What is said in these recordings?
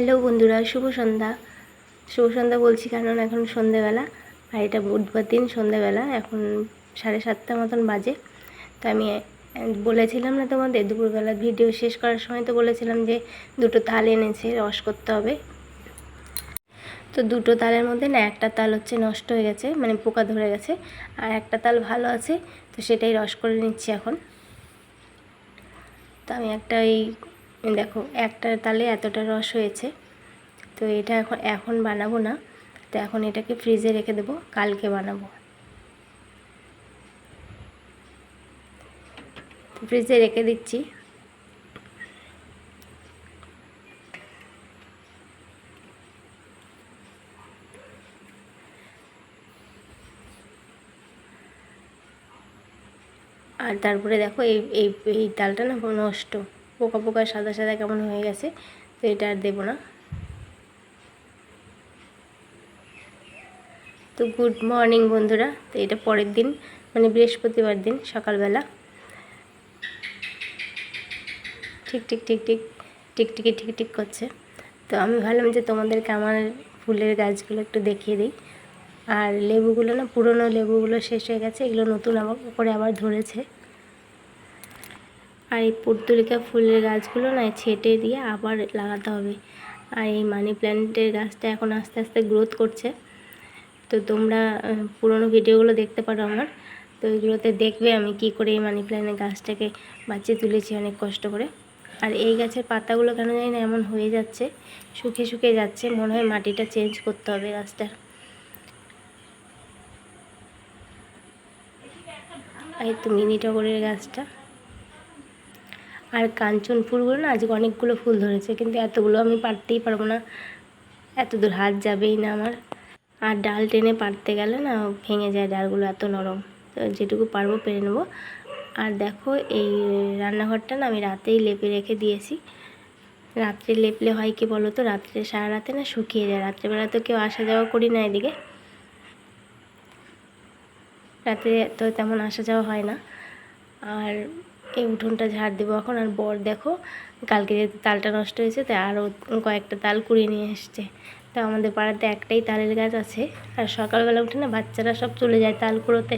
Hello বন্ধুরা, শুভ সন্ধ্যা। শুভ সন্ধ্যা বলছি কারণ এখন সন্ধেবেলা আর এটা বুধবার দিন সন্ধেবেলা এখন সাড়ে সাতটা মতন বাজে। তো আমি বলেছিলাম না তোমাদের দুপুরবেলা ভিডিও শেষ করার সময় তো বলেছিলাম যে দুটো তাল এনেছে, রস করতে হবে। তো দুটো তালের মধ্যে না, একটা তাল হচ্ছে নষ্ট হয়ে গেছে মানে পোকা ধরে গেছে, আর একটা তাল ভালো আছে, তো সেটাই রস করে নিচ্ছি এখন। তো আমি একটা এই দেখো, একটা তালে এতটা রস হয়েছে। তো এটা এখন এখন বানাবো না। তো এখন এটাকে ফ্রিজে রেখে দেবো, কালকে বানাবো। ফ্রিজে রেখে দিচ্ছি। আর তারপরে দেখো, এই এই এই ডালটা না নষ্ট। পোকা পোকা সাদা সাদা কেমন হয়ে গেছে, তো এটা আর দেবো না। তো গুড মর্নিং বন্ধুরা, তো এটা পরের দিন মানে বৃহস্পতিবার দিন, সকালবেলা। ঠিক ঠিক ঠিক ঠিক টিকটিকি ঠিক ঠিক করছে। তো আমি ভাবলাম যে তোমাদেরকে আমার ফুলের গাছগুলো একটু দেখিয়ে দিই। আর লেবুগুলো না, পুরনো লেবুগুলো শেষ হয়ে গেছে, এগুলো নতুন আবার করে আবার ধরেছে। আর এই পর্তুলিকা ফুলের গাছগুলো না ছেটে দিয়ে আবার লাগাতে হবে। আর এই মানি প্ল্যান্টের গাছটা এখন আস্তে আস্তে গ্রোথ করছে। তো তোমরা পুরনো ভিডিওগুলো দেখতে পারো আমার। তো ওইগুলোতে দেখবে আমি কি করে এই মানি প্ল্যান্টের গাছটাকে বাঁচিয়ে তুলেছি অনেক কষ্ট করে। আর এই গাছের পাতাগুলো কেন জানি না এমন হয়ে যাচ্ছে, শুকিয়ে শুকিয়ে যাচ্ছে, মনে হয় মাটিটা চেঞ্জ করতে হবে গাছটার। এই তো মিনি টগরের গাছটা। আর কাঞ্চন ফুলগুলো না আজকে অনেকগুলো ফুল ধরেছে, কিন্তু এতগুলো আমি পারতেই পারব না। এত দূর হাত যাবেই না আমার। আর ডাল টেনে পারতে গেলে না ভেঙে যায় ডালগুলো এত নরম। তো যেটুকু পারব পেরে নেব। আর দেখো এই রান্নাঘরটা না আমি রাতেই লেপে রেখে দিয়েছি। রাত্রে লেপলে হয় কি বলো তো? রাত্রে সারা রাতে না শুকিয়ে যায়। রাত্রেবেলা তো কেউ আসা যাওয়া করি না এদিকে। রাতে তো তেমন আসা যাওয়া হয় না। আর এই উঠোনটা ঝাড় দেবো এখন। আর বর দেখো, কালকে যেহেতু তালটা নষ্ট হয়েছে তাই আরও কয়েকটা তাল কুড়িয়ে নিয়ে এসছে। তো আমাদের পাড়াতে একটাই তালের গাছ আছে। আর সকালবেলা উঠে না বাচ্চারা সব চলে যায় তাল কুড়োতে।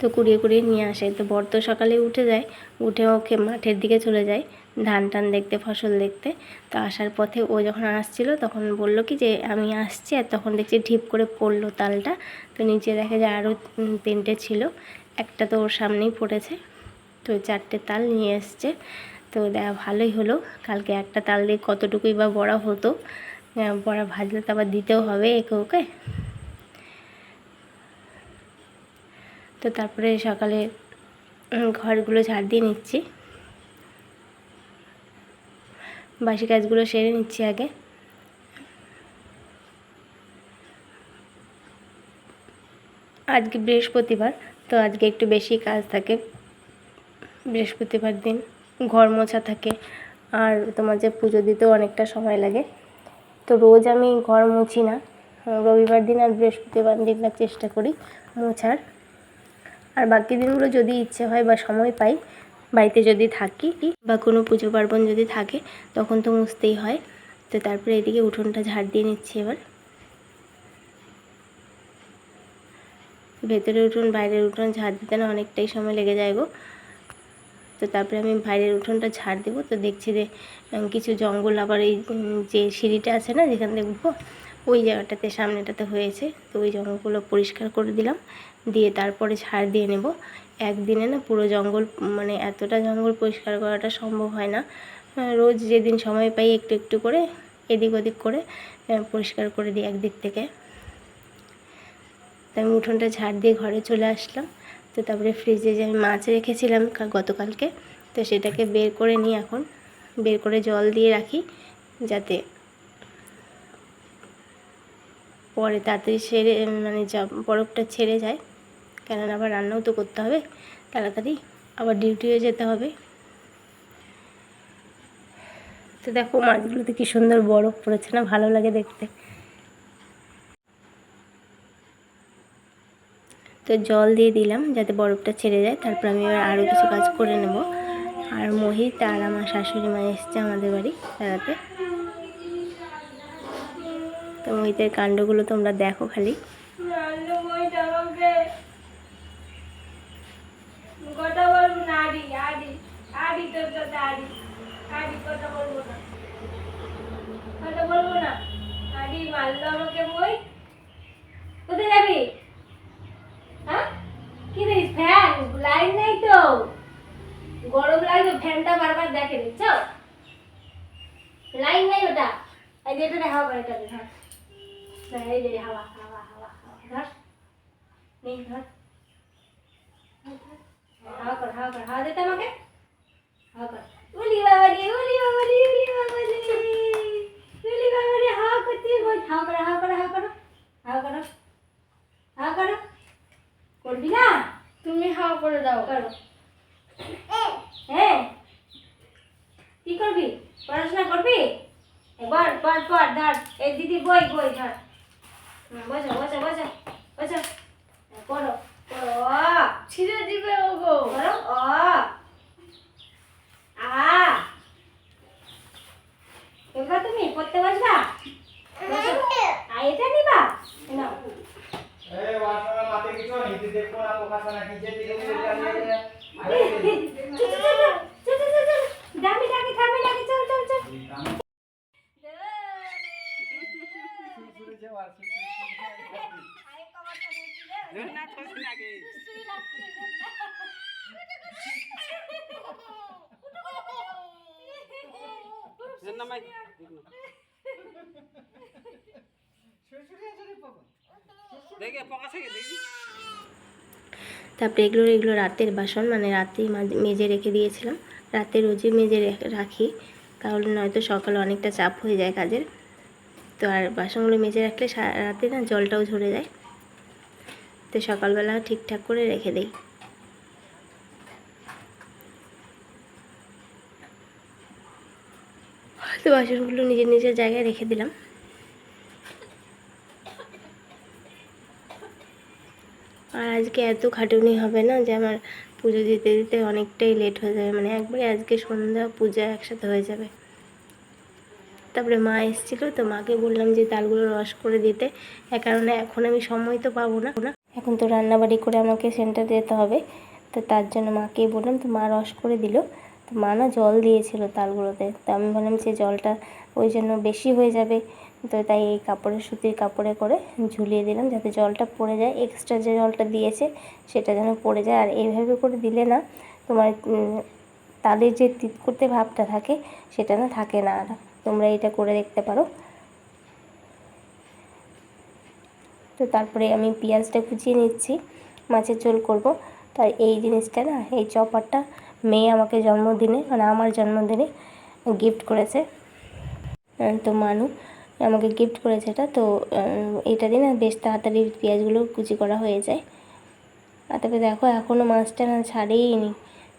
তো কুড়িয়ে কুড়িয়ে নিয়ে আসে। তো বর তো সকালে উঠে যায়, উঠে ওকে মাঠের দিকে চলে যায়, ধান টান দেখতে, ফসল দেখতে। তো আসার পথে ও যখন আসছিল, তখন বলল কি যে, আমি আসছি। আর তখন দেখছি ঢিপ করে পড়ল তালটা। তো নিচে দেখে যে আরও তিনটে ছিল। একটা তো ওর সামনেই পড়েছে। তো চারটে তাল নিয়ে এসছে। তো দেখা, ভালোই হলো। কালকে একটা তাল দিয়ে কতটুকুই বা বড়া হতো। বড়া ভাজলে তো আবার দিতেও হবে একে ওকে। তো তারপরে সকালে ঘরগুলো ঝাড় দিয়ে নিচ্ছি। বাসি কাজগুলো সেরে নিচ্ছি আগে। আজকে বৃহস্পতিবার, তো আজকে একটু বেশি কাজ থাকে। বৃহস্পতিবার দিন ঘর মোছা থাকে আর তোমার যে পুজো দিতেও অনেকটা সময় লাগে। তো রোজ আমি ঘর মুছি না। রবিবার দিন আর বৃহস্পতিবার দিনটা চেষ্টা করি মোছার। আর বাকি দিনগুলো যদি ইচ্ছে হয় বা সময় পাই, বাড়িতে যদি থাকি বা কোনো পুজো পার্বণ যদি থাকে, তখন তো মুছতেই হয়। তো তারপরে এদিকে উঠোনটা ঝাড় দিয়ে নিচ্ছি এবার। ভেতরে উঠুন, বাইরের উঠোন ঝাড় দিতে না অনেকটাই সময় লেগে যায় গো। তো তারপরে আমি বাইরের উঠোনটা ঝাড় দেবো। তো দেখছি যে কিছু জঙ্গল আবার এই যে সিঁড়িটা আছে না, যেখান থেকে উঠবো, ওই জায়গাটাতে, সামনেটাতে হয়েছে। তো ওই জঙ্গলগুলো পরিষ্কার করে দিলাম। দিয়ে তারপরে ঝাড় দিয়ে নেব। একদিনে না পুরো জঙ্গল মানে এতটা জঙ্গল পরিষ্কার করাটা সম্ভব হয় না। রোজ যেদিন সময় পাই একটু একটু করে, এদিক ওদিক করে পরিষ্কার করে দিই একদিক থেকে। তো আমি উঠোনটা ঝাড় দিয়ে ঘরে চলে আসলাম। তো তারপরে ফ্রিজে যে আমি মাছ রেখেছিলাম গতকালকে, তো সেটাকে বের করে নিই এখন। বের করে জল দিয়ে রাখি যাতে পরে তাড়াতাড়ি সেরে মানে যা বরফটা ছেড়ে যায়। কেননা আবার রান্নাও তো করতে হবে, তাড়াতাড়ি আবার ডিউটিও যেতে হবে। তো দেখো মাছগুলোতে কি সুন্দর বরফ পড়েছে না, ভালো লাগে দেখতে। তো জল দিয়ে দিলাম যাতে বরফটা ছেড়ে যায়। তারপর আমি এবার আরও কিছু কাজ করে নেব। আর মোহিত আর আমার শাশুড়ি মা এসছে আমাদের বাড়ি বেড়াতে। তো মহিতের কাণ্ডগুলো তোমরা দেখো খালি। কথা বলব না। কথা বলব না। আমাকে বই কোথায় যাবি হ্যাঁ কি রে ফ্যান লাইন নেই তো গরম লাগছে ফ্যানটা বারবার দেখে দিচ্ছ লাইন নেই ওটা এই যে এটা হাওয়া করে এটা ধর ধর, এই যে হাওয়া হাওয়া হাওয়া হাওয়া ধর নেই ধর হাওয়া কর হাওয়া কর হাওয়া দিতে আমাকে হাওয়া কর উলি বাবা রে উলি বাবা রে উলি বাবা রে উলি বাবা রে হাওয়া করতে বল হাওয়া করো হাওয়া করো হাওয়া করো হাওয়া করো হাওয়া করো করবি না তুমি হাওয়া করে দাও করো হ্যাঁ কি করবি পড়াশোনা করবি গড় গড় গড় ধর এই দিদি বই বই ধর বসো বসো বসো বসো করো করো ছিঁড়ে দিবে ও গো করো অ আ এবার তুমি পড়তে বসবা আর দামি দামি থামি লাগি চল তারপরে এগুলো এগুলো রাতের বাসন মানে রাতে মেজে রেখে দিয়েছিলাম। রাতে রোজই মেজে রাখি, তাহলে নয়তো সকালে অনেকটা চাপ হয়ে যায় কাজের। তো আর বাসনগুলো মেজে রাখলে রাতে না জলটাও ঝরে যায়। তো সকালবেলা ঠিকঠাক করে রেখে দেই। তো বাসনগুলো নিজের নিজের জায়গায় রেখে দিলাম। আর আজকে এত খাটুনি হবে না যে আমার পুজো দিতে দিতে অনেকটাই লেট হয়ে যাবে। মানে একবারে আজকে সন্ধ্যা, পূজা একসাথে হয়ে যাবে। তারপরে মা এসেছিল তো মাকে বললাম যে তালগুলো রস করে দিতে। কারণে এখন আমি সময় তো পাবো না। না এখন তো রান্নাবাড়ি করে আমাকে সেন্টার যেতে হবে। তো তার জন্য মাকে বললাম, তো মা রস করে দিল। তো মা না জল দিয়েছিল তালগুলোতে। তো আমি বললাম যে জলটা ওই জন্য বেশি হয়ে যাবে। তো তাই এই কাপড়ে, সুতির কাপড়ে করে ঝুলিয়ে দিলাম যাতে জলটা পড়ে যায়। এক্সট্রা যে জলটা দিয়েছে সেটা যেন পড়ে যায়। আর এইভাবে করে দিলে না তোমার তালের যে তিত করতে ভাবটা থাকে সেটা না থাকে না। আর তোমরা এটা করে দেখতে পারো। তো তারপরে আমি পেঁয়াজটা কুচিয়ে নিচ্ছি, মাছের ঝোল করব। তাই এই জিনিসটা না, এই চপারটা মেয়ে আমাকে জন্মদিনে মানে আমার জন্মদিনে গিফট করেছে। তো মানু আমাকে গিফট করেছে এটা, তো এটা দিয়ে না বেশ তাড়াতাড়ি পেঁয়াজগুলো কুচি করা হয়ে যায়। আর তবে দেখো এখনও মাছটা না ছাড়েই নি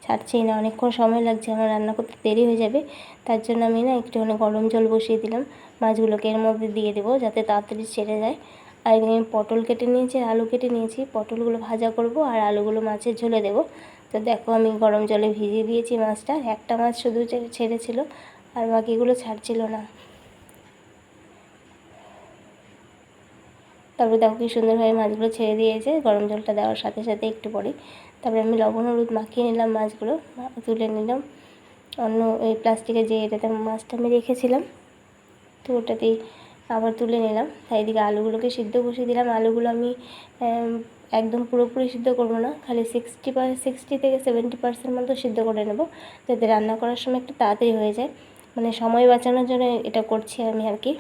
ছাড়ছেই না, অনেকক্ষণ সময় লাগছে, আমার রান্না করতে দেরি হয়ে যাবে। তার জন্য আমি না একটুখানি গরম জল বসিয়ে দিলাম, মাছগুলোকে এর মধ্যে দিয়ে দেবো যাতে তাড়াতাড়ি ছেড়ে যায়। আর এদিকে আমি পটল কেটে নিয়েছি আলু কেটে নিয়েছি, পটলগুলো ভাজা করব আর আলুগুলো মাছের ঝোলে দেবো। তো দেখো, আমি গরম জলে ভিজিয়ে দিয়েছি মাছটা, একটা মাছ শুধু ছেড়েছিল, আর বাকিগুলো ছাড়ছিল না। তারপরে দেখো কি সুন্দরভাবে মাছগুলো ছেড়ে দিয়েছে, গরম জলটা দেওয়ার সাথে সাথে একটু পরে। তারপরে আমি লবণ, হলুদ মাখিয়ে নিলাম মাছগুলো তুলে নিলাম। অন্য ওই প্লাস্টিকের যে এটাতে মাছটা আমি রেখেছিলাম, তো ওটাতেই আবার তুলে নিলাম। তাই এদিকে আলুগুলোকে সিদ্ধ বসিয়ে দিলাম। আলুগুলো আমি একদম পুরোপুরি সিদ্ধ করব না, খালি সিক্সটি পার সিক্সটি থেকে সেভেন্টি পার্সেন্ট মতো সিদ্ধ করে নেব, যাতে রান্না করার সময় একটু তাড়াতাড়ি হয়ে যায়। মানে সময় বাঁচানোর জন্য এটা করছি আমি আর কি।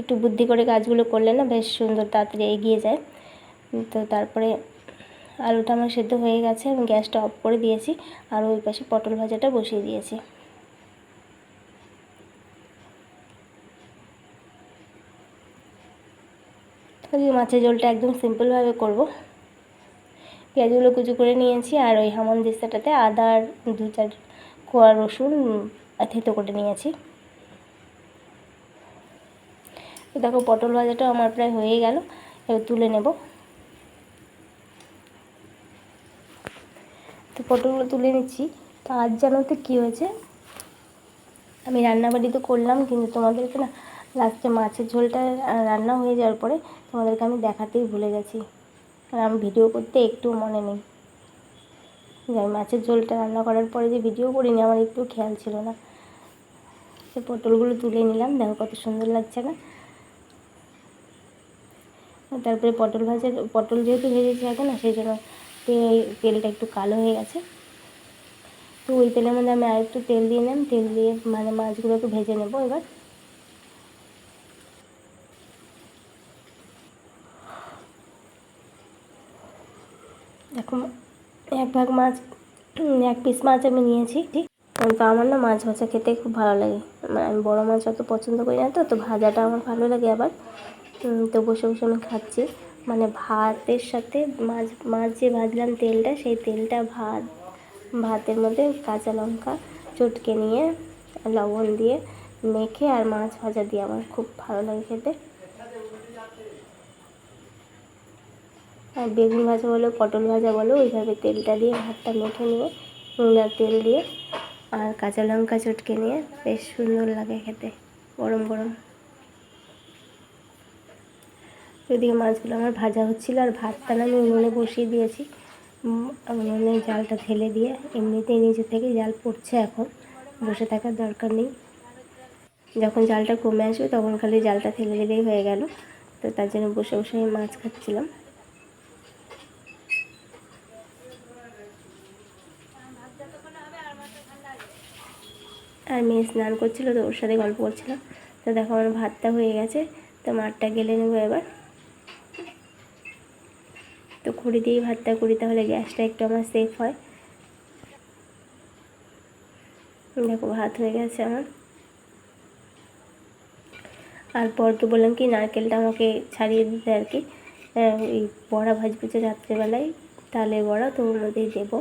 একটু বুদ্ধি করে কাজগুলো করলে না বেশ সুন্দর তাড়াতাড়ি এগিয়ে যায়। তো তারপরে আলুটা আমার সেদ্ধ হয়ে গেছে, আমি গ্যাসটা অফ করে দিয়েছি আর ওই পাশে পটল ভাজাটা বসিয়ে দিয়েছি। মাছের ঝোলটা একদম সিম্পলভাবে করব। পেঁয়াজগুলো কুচু করে নিয়েছি আর ওই হামন দিস্তাটাতে আদা আর দু চার কোয়া রসুন থেতো করে নিয়েছি তো দেখো পটল ভাজাটা আমার প্রায় হয়ে গেল, এবার তুলে নেব। তো পটলগুলো তুলে নিচ্ছি। তো আজ জানো তো কী হয়েছে? আমি রান্নাবাড়ি তো করলাম, কিন্তু তোমাদেরকে না লাস্টে মাছের ঝোলটা রান্না হয়ে যাওয়ার পরে তোমাদেরকে আমি দেখাতেই ভুলে গেছি। আর আমি ভিডিও করতে একটু মনে নেই। যে আমি মাছের ঝোলটা রান্না করার পরে যে ভিডিও করিনি, আমার একটু খেয়াল ছিল না। সে পটলগুলো তুলে নিলাম, দেখো কত সুন্দর লাগছে না। তারপরে পটল ভাজা, পটল যেহেতু ভেজেছি আগে না সেই জন্য তেলটা একটু কালো হয়ে গেছে। তো ওই তেলের মধ্যে আমি আর একটু তেল দিয়ে নিলাম, তেল দিয়ে মানে মাছগুলোকে ভেজে নেব এবার। দেখো এক ভাগ মাছ, এক পিস মাছ আমি নিয়েছি, ঠিক? তো আমার না মাছ ভাজা খেতে খুব ভালো লাগে। মানে আমি বড়ো মাছ অত পছন্দ করি না তো তো ভাজাটা আমার ভালো লাগে আবার। তো বসে বসে আমি খাচ্ছি। মানে ভাতের সাথে মাছ মাছ যে ভাজলাম তেলটা, সেই তেলটা ভাত, ভাতের মধ্যে কাঁচা লঙ্কা চটকে নিয়ে, লবণ দিয়ে মেখে আর মাছ ভাজা দিয়ে আমার খুব ভালো লাগে খেতে। আর বেগুন ভাজা বলো, পটল ভাজা বলো, ওইভাবে তেলটা দিয়ে ভাতটা মেখে নিয়ে নুন আর তেল দিয়ে আর কাঁচা লঙ্কা চটকে নিয়ে, বেশ সুন্দর লাগে খেতে, গরম গরম। ওইদিকে মাছগুলো আমার ভাজা হচ্ছিল আর ভাতটা আমি উনুনে বসিয়ে দিয়েছি। উনুনে জালটা ঢেলে দিয়ে এমনিতেই নিচে থেকে জাল পড়ছে এখন, বসে থাকার দরকার নেই। যখন জালটা কমে আসবে তখন খালি জালটা ফেলে দিলেই হয়ে গেল, তো তার জন্য বসে বসে আমি মাছ খাচ্ছিলাম। আর মেয়ে স্নান করছিল তো ওর সাথে গল্প করছিলাম। তো দেখো আমার ভাতটা হয়ে গেছে, তো মাঠটা গেলে নেব এবার। তো খুঁড়ি দিয়েই ভাতটা করি তাহলে গ্যাসটা একটু আমার সেফ হয়। দেখো ভাত হয়ে গেছে আমার। আর পরকে বললাম কি নারকেলটা আমাকে ছাড়িয়ে দিতে আর কি। আহ, ওই বড়া ভাজবো যে রাত্রেবেলায় তালের বড়া তো মধ্যেই দেবো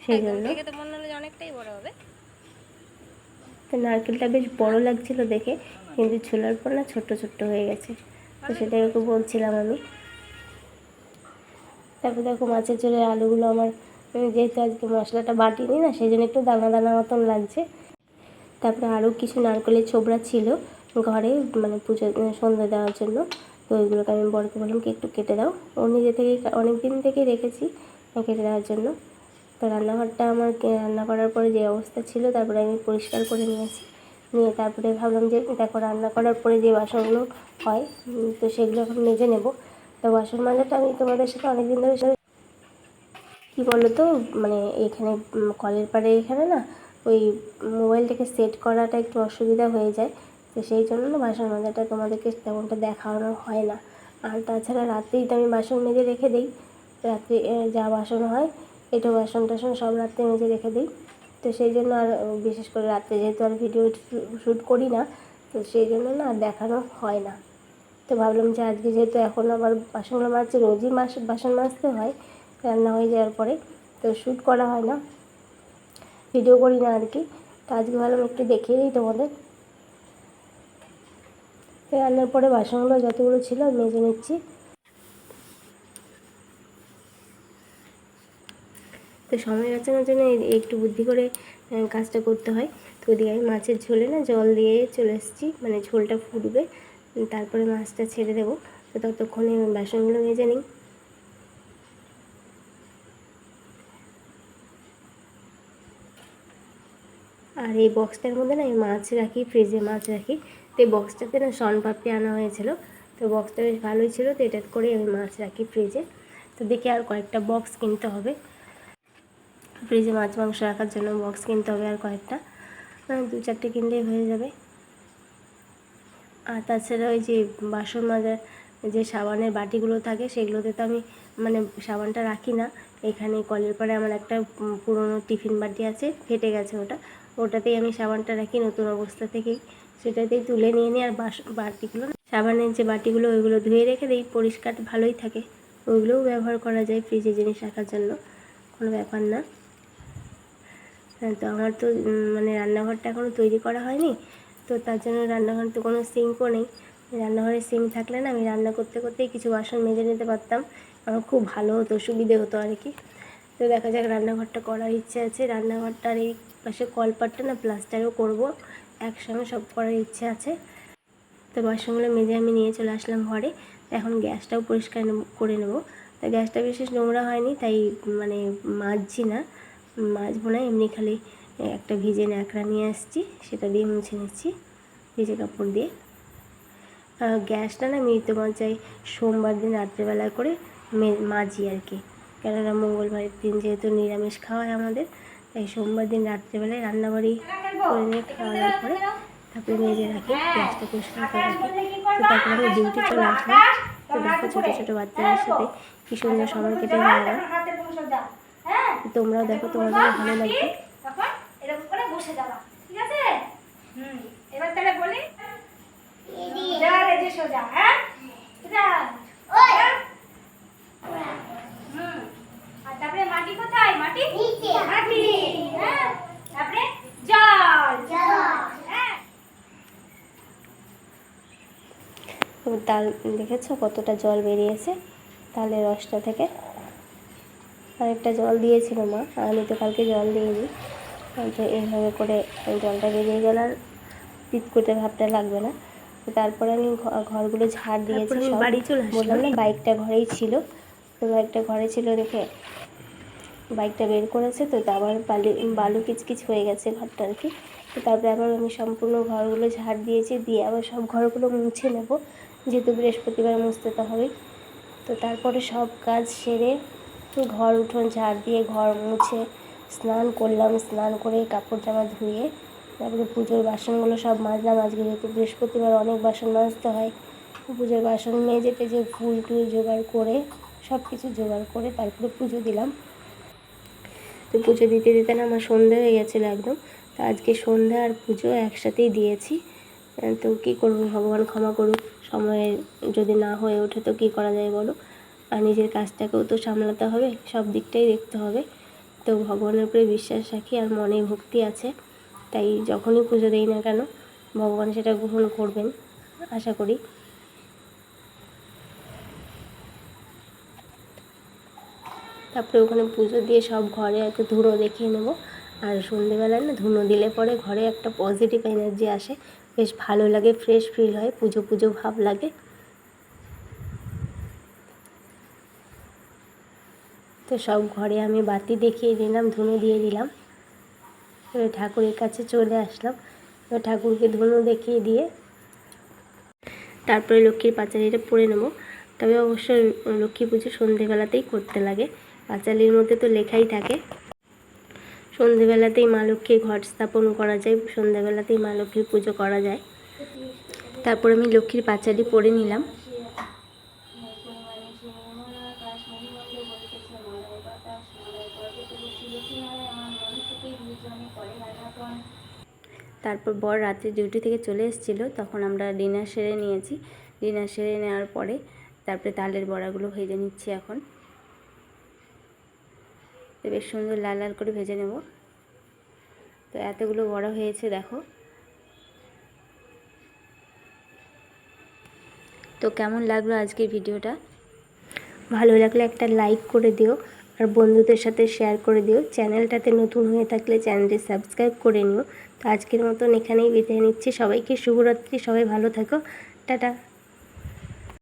সেই জন্য। তো হলো যে অনেকটাই বড় হবে। তো নারকেলটা বেশ বড় লাগছিল দেখে কিন্তু ছোলার পর না ছোট্ট ছোট্ট হয়ে গেছে। তো সেটাই ওকে বলছিলাম আমি। তারপর দেখো মাছের ঝোলের আলুগুলো আমার যেহেতু আজকে মশলাটা বাটিনি না, সেই জন্য একটু দানা দানা মতন লাগছে। তারপরে আরও কিছু নারকেলের ছোবড়া ছিল ঘরে মানে পুজো সন্ধ্যা দেওয়ার জন্য। তো ওইগুলোকে আমি বড়কে বললাম কি একটু কেটে দাও। ও নিজে থেকে অনেক দিন থেকেই রেখেছি কেটে দেওয়ার জন্য। তো রান্নাঘরটা আমার রান্না করার পরে যে অবস্থা ছিল, তারপরে আমি পরিষ্কার করে নিয়েছি। নিয়ে তারপরে ভাবলাম যে, দেখো রান্না করার পরে যে বাসনগুলো হয় তো সেগুলো এখন মেজে নেব। তো বাসন মাজাটা আমি তোমাদের সাথে অনেক দিন ধরে কী বলো তো মানে এখানে কলের পাড়ে এখানে না, ওই মোবাইলটাকে সেট করাটা একটু অসুবিধা হয়ে যায়। তো সেই জন্য না বাসন মাজাটা তোমাদেরকে তেমনটা দেখানো হয় না। আর তাছাড়া রাত্রেই তো আমি বাসন মেজে রেখে দিই। রাত্রে যা বাসন হয়, এটা বাসন টাসন সব রাত্রে মেজে রেখে দিই। তো সেই জন্য আর বিশেষ করে রাত্রে যেহেতু আর ভিডিও শ্যুট করি না, তো সেই জন্য না দেখানো হয় না। তো ভাবলাম যে আজকে যেহেতু এখন আবার বাসনগুলো মাজছে রোজই মাস, বাসন মাজতে হয়, রান্না হয়ে যাওয়ার পরে, তো শ্যুট করা হয় না, ভিডিও করি না আর কি তো আজকে ভাবলাম একটু দেখিয়ে দিই তোমাদের। রান্নার পরে বাসনগুলো যতগুলো ছিল মেজে নিচ্ছি। তো সময় বাঁচানোর জন্য একটু বুদ্ধি করে কাজটা করতে হয়। তো ওদিকে আমি মাছের ঝোলে না জল দিয়ে চলে এসেছি মানে ঝোলটা ফুটবে। তারপরে মাছটা ছেড়ে দেবো। তো ততক্ষণে বাসনগুলো মেজে নিই। আর এই বক্সটার মধ্যে না আমি মাছ রাখি, ফ্রিজে মাছ রাখি। তো এই বক্সটাতে না শন পাপড়ি আনা হয়েছিল। তো বক্সটা বেশ ভালোই ছিল, তো এটা করে আমি মাছ রাখি ফ্রিজে। তো দেখি আর কয়েকটা বক্স কিনতে হবে। ফ্রিজে মাছ মাংস রাখার জন্য বক্স কিনতে হবে আর কয়েকটা। দু চারটে কিনলেই হয়ে যাবে। আর তাছাড়া ওই যে বাসন মাজার যে সাবানের বাটিগুলো থাকে, সেগুলোতে তো আমি মানে সাবানটা রাখি না। এখানে কলের পাড়ে আমার একটা পুরনো টিফিন বাটি আছে, ফেটে গেছে ওটা। ওটাতেই আমি সাবানটা রাখি নতুন অবস্থা থেকেই। সেটাতেই তুলে নিয়ে নিই আর বাস, বাটিগুলো, সাবানের যে বাটিগুলো, ওইগুলো ধুয়ে রেখে দিই, পরিষ্কার ভালোই থাকে। ওইগুলোও ব্যবহার করা যায় ফ্রিজে জিনিস রাখার জন্য, কোনো ব্যাপার না। হ্যাঁ তো আমার তো মানে রান্নাঘরটা এখনও তৈরি করা হয়নি। তো তার জন্য রান্নাঘর তো কোনো সিঙ্কও নেই। রান্নাঘরে সিঙ্ক থাকলে না আমি রান্না করতে করতেই কিছু বাসন মেজে নিতে পারতাম। আমার খুব ভালো হতো, সুবিধে হতো আর কি। তো দেখা যাক রান্নাঘরটা করার ইচ্ছে আছে। রান্নাঘরটার এই পাশে কলপাটটা না প্লাস্টারও করব। একসঙ্গে সব করার ইচ্ছে আছে। তো বাসনগুলো মেজে আমি নিয়ে চলে আসলাম ঘরে। এখন গ্যাসটাও পরিষ্কার করে নেব। তো গ্যাসটা বিশেষ নোংরা হয়নি, তাই মানে মাজছি না। মাজবো না, এমনি খালি একটা ভিজে ন্যাকড়া নিয়ে আসছি, সেটা দিয়ে মুছে নিচ্ছি, ভিজে কাপড় দিয়ে। গ্যাসটা না চাই সোমবার দিন রাত্রেবেলা করে মাজি আর কি। কেননা মঙ্গলবারের দিন যেহেতু নিরামিষ খাওয়া হয় আমাদের, তাই সোমবার দিন রাত্রেবেলায় রান্নাবাড়ি করে নিয়ে খাওয়া দাওয়ার পরে তারপরে মেজে রাখি, গ্যাসটা পরিষ্কার করে রাখি। তো তারপরে আমি ডিউটি চলে আসলাম তো দেখো, ছোটো ছোটো বাচ্চাদের সাথে কি সুন্দর সময় কেটে হ্যাঁ। তোমরাও দেখো, তোমাদের ভালো লাগবে তখন এরকম করে বসে যাবা ঠিক আছে হুম এবার তাহলে বলি যা রে যে সোজা হ্যাঁ? সোজা আর তারপরে মাটি কোথায়? মাটি? মাটি। হ্যাঁ। তারপরে জল। হ্যাঁ। তাল দেখেছ কতটা জল বেরিয়েছে? তালের রসটা থেকে। অনেকটা জল দিয়েছিল মা আমি তো কালকে জল দিইনি। তো এইভাবে করে জলটা বেরিয়ে গেলে আর করতে ভাবটা লাগবে না। তারপরে আমি ঘরগুলো ঝাড় দিয়েছি সব। বললাম না বাইকটা ঘরেই ছিল। তো বাইকটা ঘরে ছিল রেখে বাইকটা বের করেছে তো তা আবার বালি বালু কিচকিচ হয়ে গেছে ঘরটা আর কি। তো তারপরে আবার আমি সম্পূর্ণ ঘরগুলো ঝাড় দিয়েছি দিয়ে আবার সব ঘরগুলো মুছে নেব। যেহেতু বৃহস্পতিবার মুছতে তো হবেই তো তারপরে সব কাজ সেরে ঘর উঠোন ঝাড় দিয়ে ঘর মুছে স্নান করলাম স্নান করে কাপড় জামা ধুয়ে তারপরে পুজোর বাসনগুলো সব মাজলাম। আজকে যেহেতু বৃহস্পতিবার অনেক বাসন মাজতে হয়, পুজোর বাসন মেজে টেজে ফুল টুল জোগাড় করে সব কিছু জোগাড় করে তারপরে পুজো দিলাম। তো পুজো দিতে দিতে না আমার সন্ধে হয়ে গেছিল একদম। তো আজকে সন্ধ্যা আর পুজো একসাথেই দিয়েছি। তো কী করব ভগবান ক্ষমা করুক, সময়ে যদি না হয়ে ওঠে তো কী করা যায় বলো? আর নিজের কাজটাকেও তো সামলাতে হবে, সব দিকটাই দেখতে হবে। তো ভগবানের উপরে বিশ্বাস রাখি আর মনে ভক্তি আছে। তাই যখনই পুজো দিই না কেন, ভগবান সেটা গ্রহণ করবেন, আশা করি। তারপরে ওখানে পুজো দিয়ে সব ঘরে একটা ধুনো দেখিয়ে নেব। আর সন্ধেবেলায় না ধুনো দিলে পরে ঘরে একটা পজিটিভ এনার্জি আসে, বেশ ভালো লাগে ফ্রেশ ফিল হয়, পুজো পুজো ভাব লাগে। তো সব ঘরে আমি বাতি দেখিয়ে দিলাম, ধুনো দিয়ে দিলাম। এবার ঠাকুরের কাছে চলে আসলাম। এবার ঠাকুরকে ধুনো দেখিয়ে দিয়ে তারপরে লক্ষ্মীর পাঁচালিটা পরে নেব। তবে অবশ্য লক্ষ্মী পুজো সন্ধেবেলাতেই করতে লাগে। পাঁচালির মধ্যে তো লেখাই থাকে। সন্ধেবেলাতেই মা লক্ষ্মীর ঘট স্থাপন করা যায়, সন্ধেবেলাতেই মা লক্ষ্মীর পুজো করা যায়। তারপর আমি লক্ষ্মীর পাঁচালি পরে নিলাম। তারপর বর রাত্রে ডিউটি থেকে চলে এসেছিল, তখন আমরা ডিনার সেরে নিয়েছি। ডিনার সেরে নেওয়ার পরে তারপরে তালের বড়াগুলো ভেজে নিচ্ছি এখন। তো বেশ সুন্দর লাল লাল করে ভেজে নেব। তো এতগুলো বড়া হয়েছে, দেখো। তো কেমন লাগল আজকের ভিডিওটা? ভালো লাগলে একটা লাইক করে দিও, আর বন্ধুদের সাথে শেয়ার করে দিও। চ্যানেলটাতে নতুন হয়ে থাকলে চ্যানেলটি সাবস্ক্রাইব করে নিও। তো আজকের মতন এখানেই বিদায় নিচ্ছি। সবাইকে শুভরাত্রি সবাই ভালো থাকো। টাটা।